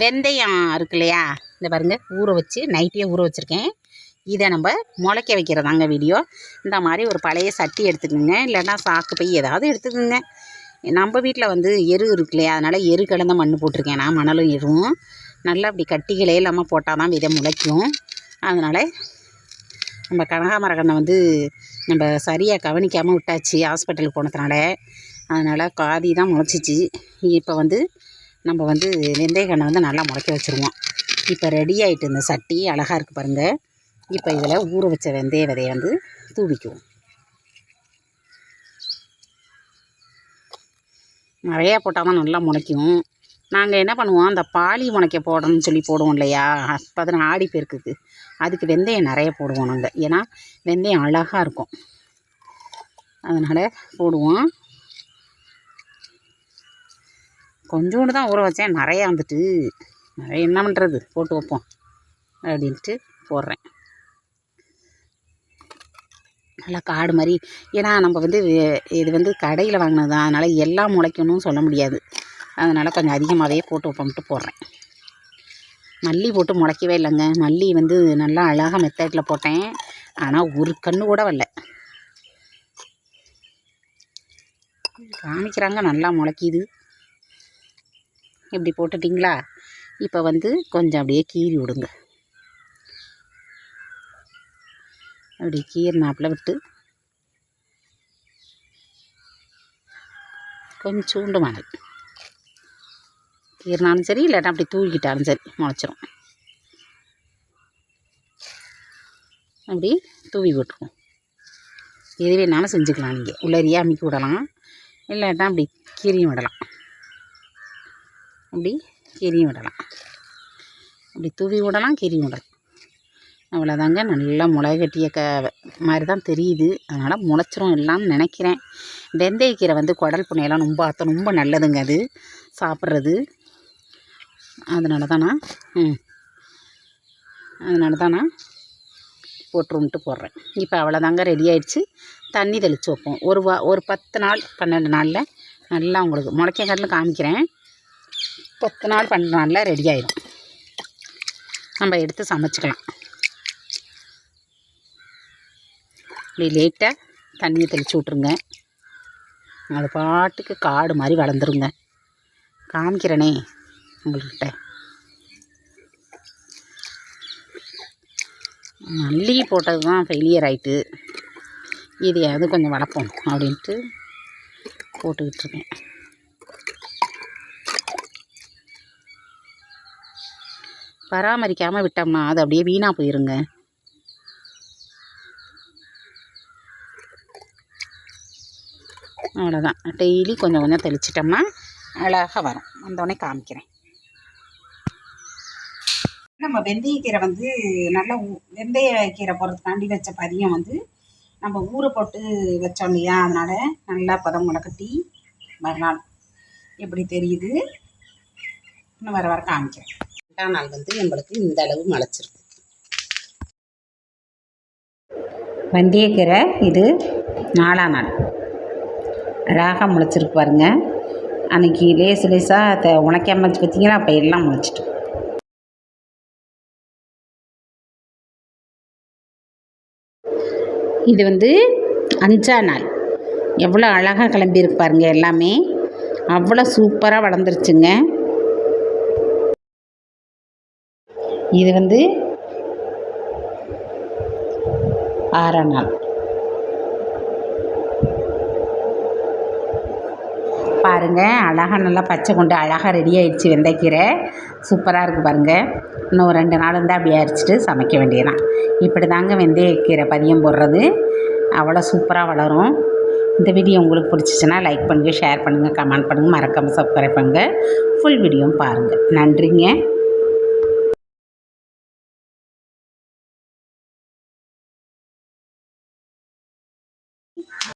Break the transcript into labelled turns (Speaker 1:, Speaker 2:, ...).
Speaker 1: வெந்தயம் இருக்கு இல்லையா இந்த பாருங்க ஊற வச்சு நைட்டே ஊற வச்சுருக்கேன். இதை நம்ம முளைக்க வைக்கிறதாங்க வீடியோ இந்த மாதிரி ஒரு பழைய சட்டி எடுத்துக்கோங்க. இல்லைன்னா சாக்கு போய் ஏதாவது எடுத்துக்கோங்க. நம்ம வீட்டில் வந்து எரு இருக்கு இல்லையா அதனால் எரு கலந்த மண் போட்டிருக்கேன் நான் மணலும் எருவும். நல்லா அப்படி கட்டிகளே இல்லாமல் போட்டால் தான் விதை முளைக்கும். அதனால் நம்ம கனகாமரக்கண்ணை வந்து நம்ம சரியாக கவனிக்காமல் விட்டாச்சு ஹாஸ்பிட்டலுக்கு போனதுனால. அதனால் காதி தான் முளைச்சிச்சு. இப்போ வந்து நம்ம வந்து வெந்தயக்கண்ணை வந்து நல்லா முளைக்க வச்சுருவோம். இப்போ ரெடி ஆகிட்டு இந்த சட்டி அழகாக இருக்குது பாருங்கள் இப்போ இதில் ஊற வச்ச வெந்தய விதையை வந்து தூவிக்குவோம். நிறையா போட்டால் தான் நல்லா முளைக்கும். நாங்கள் என்ன பண்ணுவோம்? அந்த பாலி முளைக்க போடணும்னு சொல்லி போடுவோம் இல்லையா? அப்போ ஆடி பெருக்குக்கு அதுக்கு வெந்தயம் நிறைய போடுவோம் நாங்கள் ஏன்னா வெந்தயம் அழகாக இருக்கும். அதனால் போடுவோம். கொஞ்சோண்டு தான் ஊற வச்சேன். நிறையா வந்துட்டு. நிறைய என்ன பண்ணுறது போட்டு வைப்போம். அப்படின்ட்டு போடுறேன். நல்லா காடு மாதிரி. ஏன்னா நம்ம வந்து வே- இது வந்து கடையில் வாங்கினது தான் அதனால் எல்லாம் முளைக்கணும்னு சொல்ல முடியாது. அதனால் கொஞ்சம் அதிகமாகவே போட்டு வைப்போம்ட்டு போடுறேன். மல்லி போட்டு முளைக்கவே இல்லைங்க. மல்லி வந்து நல்லா அழகாக மெத்தட்டில் போட்டேன். ஆனால் ஒரு கன்று கூட வரல. காமிக்கிறாங்க. நல்லா முளைக்கிது. இப்படி போட்டுட்டிங்களா? இப்போ வந்து கொஞ்சம் அப்படியே கீறி விடுங்க. அப்படி கீறினாப்புல விட்டு கொஞ்சோண்டு மணல். கீறினாலும் சரி இல்லாட்டா அப்படி தூக்கிட்டாலும் சரி முளைச்சிரும். அப்படி தூவி விட்டுருவோம். எது வேணாலும் செஞ்சுக்கலாம் நீங்கள் உள்ளரியா அமுக்கி விடலாம். இல்லாட்டா அப்படி கீறியும் விடலாம். அப்படி கிரியும் விடலாம். அப்படி தூவி விடலாம் கிரியும் விடலாம். அவ்வளோதாங்க நல்லா முளை கட்டிய க மாதிரி தான் தெரியுது. அதனால் முளைச்சிரும் இல்லைன்னு நினைக்கிறேன். வெந்தய கீரை வந்து குடல் புண்ணையெல்லாம் ரொம்ப அத்த ரொம்ப நல்லதுங்க அது. சாப்பிட்றது. அதனால தான் நான் ம். அதனால தான் நான் போட்டுருன்ட்டு போடுறேன். இப்போ அவ்வளோதாங்க ரெடி ஆயிடுச்சு. தண்ணி தெளித்து வைப்போம். ஒரு வா ஒரு பத்து நாள் பன்னெண்டு நாளில் நல்லா உங்களுக்கு முளைக்க காட்டில் காமிக்கிறேன். கொத்து நாள் பன்னெண்டு நாளில் ரெடி ஆயிடும் நம்ம எடுத்து சமைச்சிக்கலாம். இப்படி லேட்டாக தண்ணியை தெளித்து விட்ருங்க அது பாட்டுக்கு காடு மாதிரி வளர்ந்துருங்க. காமிக்கிறேனே உங்கள்கிட்ட. மல்லி போட்டது தான் ஃபெயிலியர் ஆயிட்டு. இதையாவது கொஞ்சம் வளர்ப்போம் அப்படின்ட்டு போட்டுக்கிட்டு இருக்கேன். பராமரிக்காமல் விட்டோம்னா அது அப்படியே வீணாக போயிருங்க. அவ்வளோதான் டெய்லி கொஞ்சம் கொஞ்சம் தெளிச்சிட்டோம்னா அழகாக வரும். வந்தோடனே காமிக்கிறேன். நம்ம வெந்தயக்கீரை வந்து நல்லா ஊ- வெந்தயக்கீரை போடுறதுக்காண்டி வச்ச பதியம் வந்து நம்ம ஊற போட்டு வச்சோம் இல்லையா? அதனால் நல்லா பதம் முளைக்கட்டி மறுநாள் எப்படி தெரியுது? இன்னும் வர வர காமிக்கிறேன். ரெண்டாம் நாள் வந்து நம்மளுக்கு இந்த அளவு முளைச்சிருக்கு வந்தியக்கீரை இது நாலாம் நாள். அழகாக முளைச்சிருக்கு பாருங்க. அன்னைக்கு லேசு லேசாக த உணக்காம பார்த்தீங்கன்னா அப்போ எல்லாம் முளைச்சிட்டு. இது வந்து அஞ்சா நாள். எவ்வளோ அழகாக கிளம்பியிருக்கு பாருங்க எல்லாமே. அவ்வளோ சூப்பராக வளர்ந்துருச்சுங்க. இது வந்து ஆறாம் நாள். பாருங்கள் அழகாக நல்லா பச்சை கொண்டு அழகாக ரெடி ஆகிடுச்சி வெந்தயக்கீரை. சூப்பராக இருக்குது பாருங்கள் இன்னும் ஒரு ரெண்டு நாள் இருந்தால் அப்படியே அரைச்சிட்டு சமைக்க வேண்டியதான் இப்படி தாங்க வெந்தயக்கீரை பதியம் போடுறது. அவ்வளோ சூப்பராக வளரும். இந்த வீடியோ உங்களுக்கு பிடிச்சிச்சின்னா லைக் பண்ணுங்கள் ஷேர் பண்ணுங்கள் கமெண்ட் பண்ணுங்கள் மறக்காமல் சப்ஸ்கிரைப் பண்ணுங்கள் ஃபுல் வீடியோவும் பாருங்கள் நன்றிங்க.